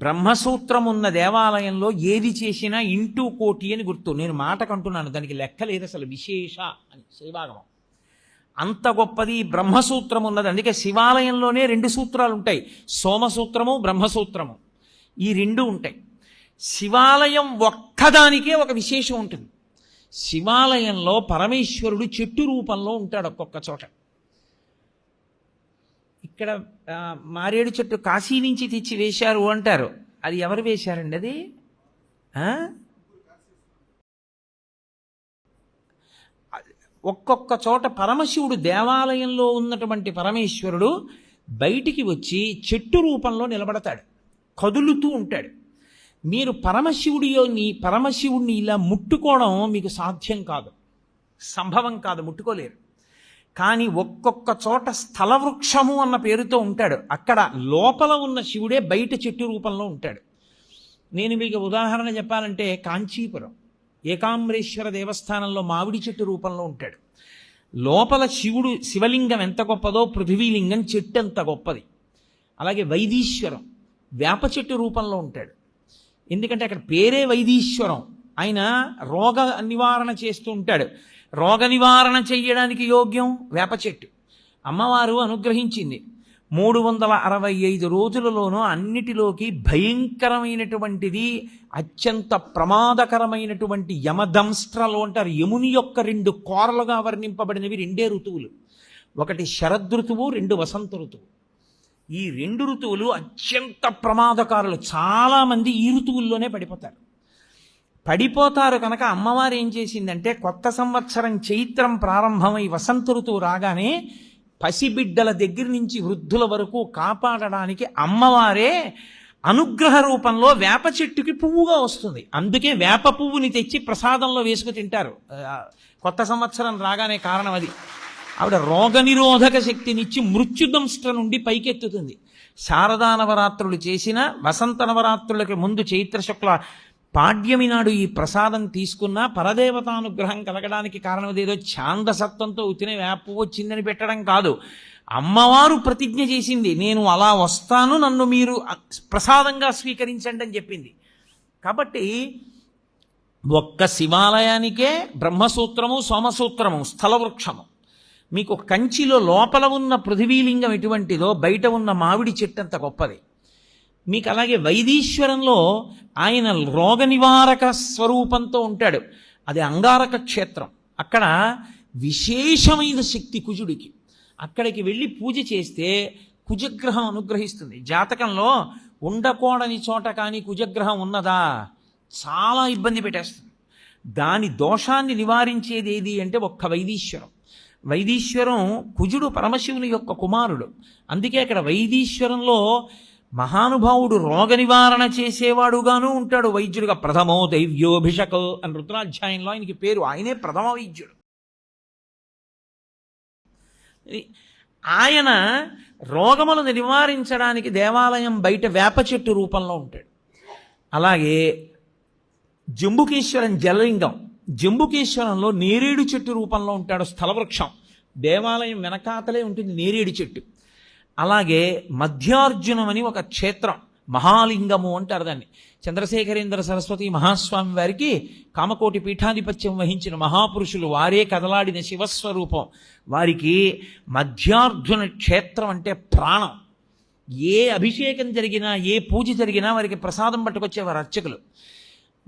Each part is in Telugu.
బ్రహ్మసూత్రం ఉన్న దేవాలయంలో ఏది చేసినా ఇంటూ కోటి అని గుర్తు. నేను మాటకంటున్నాను దానికి లెక్క లేదు అసలు విశేష అని శైవాగమం అంత గొప్పది బ్రహ్మసూత్రం ఉన్నది అందుకే శివాలయంలోనే రెండు సూత్రాలు ఉంటాయి. సోమసూత్రము బ్రహ్మసూత్రము. ఈ రెండు ఉంటాయి. శివాలయం ఒక్కదానికే ఒక విశేషం ఉంటుంది. శివాలయంలో పరమేశ్వరుడు చెట్టు రూపంలో ఉంటాడు ఒక్కొక్క చోట. ఇక్కడ మారేడు చెట్టు కాశీ నుంచి తెచ్చి వేశారు అంటారు. అది ఎవరు వేశారండి అది? ఒక్కొక్క చోట పరమశివుడు దేవాలయంలో ఉన్నటువంటి పరమేశ్వరుడు బయటికి వచ్చి చెట్టు రూపంలో నిలబడతాడు. కదులుతూ ఉంటాడు. మీరు పరమశివుడిని పరమశివుడిని ఇలా ముట్టుకోవడం మీకు సాధ్యం కాదు. సంభవం కాదు ముట్టుకోలేరు. కానీ ఒక్కొక్క చోట స్థల వృక్షము అన్న పేరుతో ఉంటాడు. అక్కడ లోపల ఉన్న శివుడే బయట చెట్టు రూపంలో ఉంటాడు. నేను మీకు ఉదాహరణ చెప్పాలంటే కాంచీపురం ఏకాంబరేశ్వర దేవస్థానంలో మామిడి చెట్టు రూపంలో ఉంటాడు. లోపల శివుడు శివలింగం ఎంత గొప్పదో పృథివీలింగం చెట్టు ఎంత గొప్పది. అలాగే వైదీశ్వరం వేప చెట్టు రూపంలో ఉంటాడు. ఎందుకంటే అక్కడ పేరే వైదీశ్వరం. ఆయన రోగ నివారణ చేస్తూ ఉంటాడు. రోగ నివారణ చెయ్యడానికి యోగ్యం? వేప చెట్టు. అమ్మవారు అనుగ్రహించింది. మూడు వందల అరవై ఐదు రోజులలోనూ అన్నిటిలోకి భయంకరమైనటువంటిది అత్యంత ప్రమాదకరమైనటువంటి యమదంస్ట్రలు అంటారు. యముని యొక్క రెండు కోరలుగా వర్ణింపబడినవి రెండే ఋతువులు. ఒకటి శరదృతువు రెండు వసంత ఋతువు. ఈ రెండు ఋతువులు అత్యంత ప్రమాదకారులు. చాలామంది ఈ ఋతువుల్లోనే పడిపోతారు. పడిపోతారు కనుక అమ్మవారు ఏం చేసిందంటే కొత్త సంవత్సరం చైత్రం ప్రారంభమై వసంత ఋతువు రాగానే పసిబిడ్డల దగ్గర నుంచి వృద్ధుల వరకు కాపాడడానికి అమ్మవారే అనుగ్రహ రూపంలో వేప చెట్టుకి పువ్వుగా వస్తుంది. అందుకే వేప పువ్వుని తెచ్చి ప్రసాదంలో వేసుకు తింటారు. కొత్త సంవత్సరం రాగానే కారణం అది. ఆవిడ రోగనిరోధక శక్తినిచ్చి మృత్యుదంష్ట నుండి పైకెత్తుతుంది. శారదా నవరాత్రులు చేసిన వసంత నవరాత్రులకి ముందు చైత్ర శుక్ల పాడ్యమి నాడు ఈ ప్రసాదం తీసుకున్నా పరదేవతానుగ్రహం కలగడానికి కారణం ఏదో ఛాందసత్వంతో ఉతినే వేపు వచ్చిందని పెట్టడం కాదు. అమ్మవారు ప్రతిజ్ఞ చేసింది నేను అలా వస్తాను నన్ను మీరు ప్రసాదంగా స్వీకరించండి అని చెప్పింది. కాబట్టి ఒక్క శివాలయానికే బ్రహ్మసూత్రము సోమసూత్రము స్థలవృక్షము. మీకు కంచిలో లోపల ఉన్న పృథివీలింగం ఎటువంటిదో బయట ఉన్న మామిడి చెట్టు అంత గొప్పది. మీకు అలాగే వైదీశ్వరంలో ఆయన రోగ నివారక స్వరూపంతో ఉంటాడు. అది అంగారక క్షేత్రం. అక్కడ విశేషమైన శక్తి కుజుడికి. అక్కడికి వెళ్ళి పూజ చేస్తే కుజగ్రహం అనుగ్రహిస్తుంది. జాతకంలో ఉండకూడని చోట కానీ కుజగ్రహం ఉన్నదా? చాలా ఇబ్బంది పెట్టేస్తుంది. దాని దోషాన్ని నివారించేది ఏది అంటే ఒక్క వైదీశ్వరం. వైదీశ్వరం కుజుడు పరమశివుని యొక్క కుమారుడు. అందుకే అక్కడ వైదీశ్వరంలో మహానుభావుడు రోగ నివారణ చేసేవాడుగాను ఉంటాడు. వైద్యుడిగా ప్రథమో దైవ్యోభిషక్ అని రుద్రాధ్యాయంలో ఆయనకి పేరు. ఆయనే ప్రథమ వైద్యుడు. ఆయన రోగములను నివారించడానికి దేవాలయం బయట వేప చెట్టు రూపంలో ఉంటాడు. అలాగే జంబుకేశ్వరం జలలింగం. జంబుకేశ్వరంలో నేరేడు చెట్టు రూపంలో ఉంటాడు స్థలవృక్షం. దేవాలయం వెనకాతలే ఉంటుంది నేరేడు చెట్టు. అలాగే మధ్యార్జునం అని ఒక క్షేత్రం మహాలింగము అంటారు దాన్ని. చంద్రశేఖరేంద్ర సరస్వతి మహాస్వామి వారికి కామకోటి పీఠాధిపత్యం వహించిన మహాపురుషులు వారే కదలాడిన శివస్వరూపం. వారికి మధ్యార్జున క్షేత్రం అంటే ప్రాణం. ఏ అభిషేకం జరిగినా ఏ పూజ జరిగినా వారికి ప్రసాదం పట్టుకొచ్చేవారు అర్చకులు.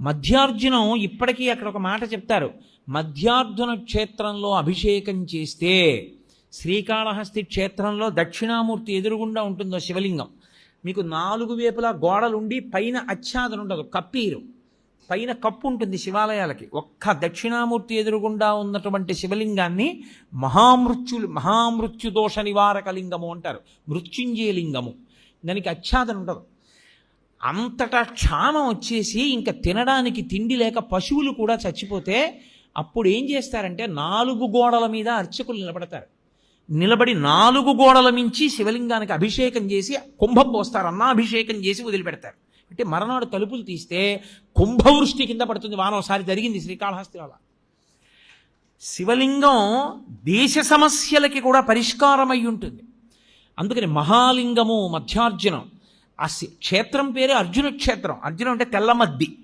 మధ్యార్జునం ఇప్పటికీ అక్కడ ఒక మాట చెప్తారు. మధ్యార్జున క్షేత్రంలో అభిషేకం చేస్తే శ్రీకాళహస్తి క్షేత్రంలో దక్షిణామూర్తి ఎదురుగుండా ఉంటుందో శివలింగం. మీకు నాలుగు వేపులా గోడలుండి పైన అచ్చాదన ఉండదు కప్పీరు. పైన కప్పు ఉంటుంది శివాలయాలకి. ఒక్క దక్షిణామూర్తి ఎదురుగుండా ఉన్నటువంటి శివలింగాన్ని మహామృత్యులు మహామృత్యు దోష నివారక లింగము అంటారు. మృత్యుంజయ లింగము. దానికి అచ్చాదన ఉండదు. అంతటా క్షామం వచ్చేసి ఇంకా తినడానికి తిండి లేక పశువులు కూడా చచ్చిపోతే అప్పుడు ఏం చేస్తారంటే నాలుగు గోడల మీద అర్చకులు నిలబడతారు. నిలబడి నాలుగు గోడల మించి శివలింగానికి అభిషేకం చేసి కుంభం పోస్తారు అన్నాభిషేకం చేసి వదిలిపెడతారు. అంటే మరనాడు తలుపులు తీస్తే కుంభవృష్టి కింద పడుతుంది వాన ఒకసారి జరిగింది శ్రీకాళహస్తిలో అలా. శివలింగం దేశ సమస్యలకి కూడా పరిష్కారమై ఉంటుంది. అందుకని మహాలింగము మధ్యార్జునం ఆ క్షేత్రం పేరే అర్జున క్షేత్రం. అర్జునం అంటే తెల్లమద్ది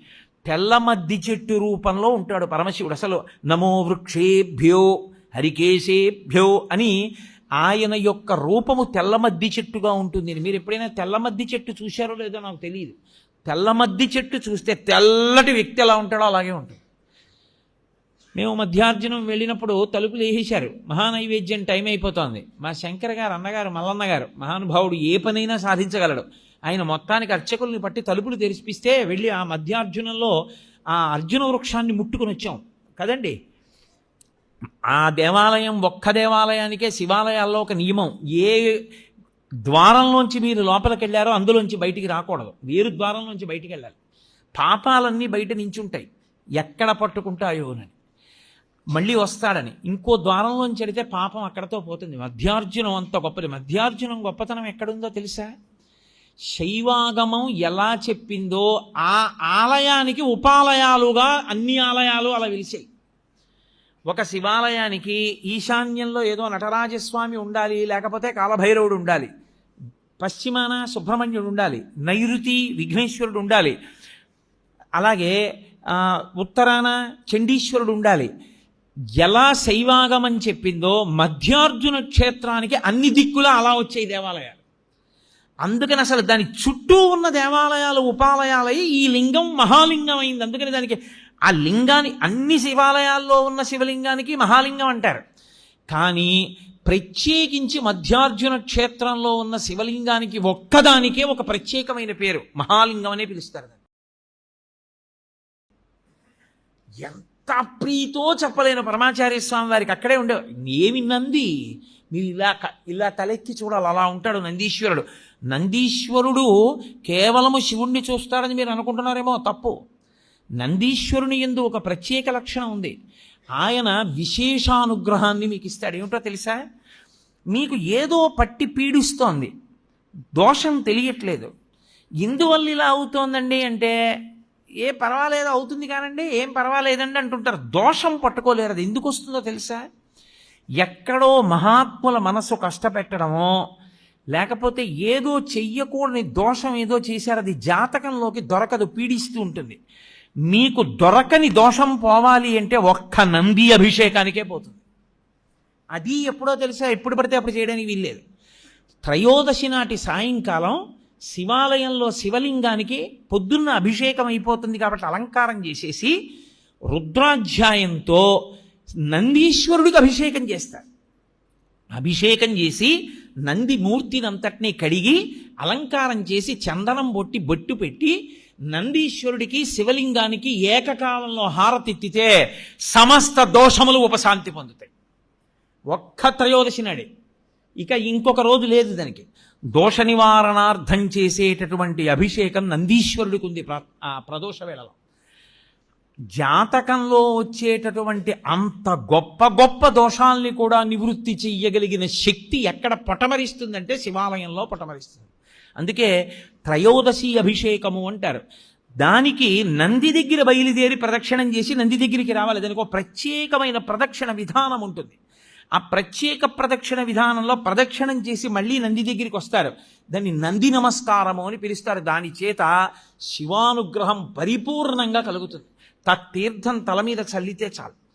తెల్లమద్ది చెట్టు రూపంలో ఉంటాడు పరమశివుడు. అసలు నమో వృక్షేభ్యో హరికేశేభ్యో అని ఆయన యొక్క రూపము తెల్లమద్ది చెట్టుగా ఉంటుంది. మీరు ఎప్పుడైనా తెల్లమద్ది చెట్టు చూశారో లేదో నాకు తెలియదు. తెల్లమద్ది చెట్టు చూస్తే తెల్లటి వ్యక్తి ఎలా ఉంటాడో అలాగే ఉంటుంది. మేము మధ్యార్జునం వెళ్ళినప్పుడు తలుపులు వేసేశారు. మహానైవేద్యం టైం అయిపోతోంది. మా శంకర్ గారు అన్నగారు మల్లన్న గారు మహానుభావుడు ఏ పనైనా సాధించగలడు. ఆయన మొత్తానికి అర్చకుల్ని పట్టి తలుపులు తెరిపిస్తే వెళ్ళి ఆ మధ్యార్జునంలో ఆ అర్జున వృక్షాన్ని ముట్టుకుని వచ్చాం. కదండి? ఆ దేవాలయం ఒక్క దేవాలయానికే శివాలయాల్లో ఒక నియమం. ఏ ద్వారంలోంచి మీరు లోపలికి వెళ్ళారో అందులోంచి బయటికి రాకూడదు. వేరు ద్వారంలోంచి బయటికి వెళ్ళాలి పాపాలన్నీ బయట నించుంటాయి. ఎక్కడ పట్టుకుంటాయోనని మళ్ళీ వస్తాడని. ఇంకో ద్వారంలోంచి వెడితే పాపం అక్కడతో పోతుంది. మధ్యార్జునం అంత గొప్పది. మధ్యార్జునం గొప్పతనం ఎక్కడుందో తెలుసా? శైవాగమం ఎలా చెప్పిందో ఆ ఆలయానికి ఉపాలయాలుగా అన్ని ఆలయాలు అలా వెలిసాయి ఒక శివాలయానికి ఈశాన్యంలో ఏదో నటరాజస్వామి ఉండాలి లేకపోతే కాలభైరవుడు ఉండాలి పశ్చిమాన సుబ్రహ్మణ్యుడు ఉండాలి నైరుతి విఘ్నేశ్వరుడు ఉండాలి అలాగే ఉత్తరాన చండీశ్వరుడు ఉండాలి. ఎలా శైవాగమం చెప్పిందో మధ్యార్జున క్షేత్రానికి అన్ని దిక్కులా అలా వచ్చాయి దేవాలయాలు. అందుకని అసలు దాని చుట్టూ ఉన్న దేవాలయాలు ఉపాలయాలై ఈ లింగం మహాలింగం అయింది అందుకని దానికి ఆ లింగాన్ని అన్ని శివాలయాల్లో ఉన్న శివలింగానికి మహాలింగం అంటారు. కానీ ప్రత్యేకించి మధ్యార్జున క్షేత్రంలో ఉన్న శివలింగానికి ఒక్కదానికే ఒక ప్రత్యేకమైన పేరు. మహాలింగం అనే పిలుస్తారు ఎంత ప్రీతో చెప్పలేను పరమాచార్య స్వామి వారికి. అక్కడే ఉండే ఏమి నంది? మీరు ఇలా ఇలా తలెత్తి చూడాలి. అలా ఉంటాడు నందీశ్వరుడు. నందీశ్వరుడు కేవలము శివుణ్ణి చూస్తాడని మీరు అనుకుంటున్నారేమో తప్పు. నందీశ్వరుని ఎందు ఒక ప్రత్యేక లక్షణం ఉంది. ఆయన విశేషానుగ్రహాన్ని మీకు ఇస్తాడు. ఏమిటో తెలుసా? మీకు ఏదో పట్టి పీడిస్తోంది. దోషం తెలియట్లేదు. ఇందువల్ల ఇలా అవుతోందండి అంటే ఏ పర్వాలేదు అవుతుంది కానండి ఏం పర్వాలేదండి అంటుంటారు. దోషం పట్టుకోలేరు అది ఎందుకు వస్తుందో తెలుసా? ఎక్కడో మహాత్ముల మనసు కష్టపెట్టడమో లేకపోతే ఏదో చెయ్యకూడని దోషం ఏదో చేశారు అది జాతకంలోకి దొరకదు పీడిస్తూ ఉంటుంది. మీకు దొరకని దోషం పోవాలి అంటే ఒక్క నంది అభిషేకానికే పోతుంది. అది ఎప్పుడో తెలుసా? ఎప్పుడు పడితే అప్పుడు చేయడానికి వీల్లేదు. త్రయోదశి నాటి సాయంకాలం శివాలయంలో శివలింగానికి పొద్దున్న అభిషేకం అయిపోతుంది కాబట్టి అలంకారం చేసేసి రుద్రాధ్యాయంతో నందీశ్వరుడికి అభిషేకం చేస్తారు. అభిషేకం చేసి నంది మూర్తిని అంతటినీ కడిగి అలంకారం చేసి చందనం బొట్టి బొట్టు పెట్టి నందీశ్వరుడికి శివలింగానికి ఏకకాలంలో హారతిత్తితే సమస్త దోషములు ఉపశాంతి పొందుతాయి. ఒక్క త్రయోదశి నాడే. ఇక ఇంకొక రోజు లేదు దానికి. దోష నివారణార్థం చేసేటటువంటి అభిషేకం నందీశ్వరుడికి ఉంది ప్ర ఆ ప్రదోష వేళలో. జాతకంలో వచ్చేటటువంటి అంత గొప్ప గొప్ప దోషాల్ని కూడా నివృత్తి చెయ్యగలిగిన శక్తి ఎక్కడ పటమరిస్తుందంటే శివాలయంలో పటమరిస్తుంది. అందుకే త్రయోదశి అభిషేకము అంటారు. దానికి నంది దగ్గర బయలుదేరి ప్రదక్షిణం చేసి నంది దగ్గరికి రావాలి. దానికి ఒక ప్రత్యేకమైన ప్రదక్షిణ విధానం ఉంటుంది. ఆ ప్రత్యేక ప్రదక్షిణ విధానంలో ప్రదక్షిణం చేసి మళ్ళీ నంది దగ్గరికి వస్తారు. దాన్ని నంది నమస్కారము అని పిలుస్తారు. దాని చేత శివానుగ్రహం పరిపూర్ణంగా కలుగుతుంది. తత్తీర్థం తల మీద చల్లితే చాలు.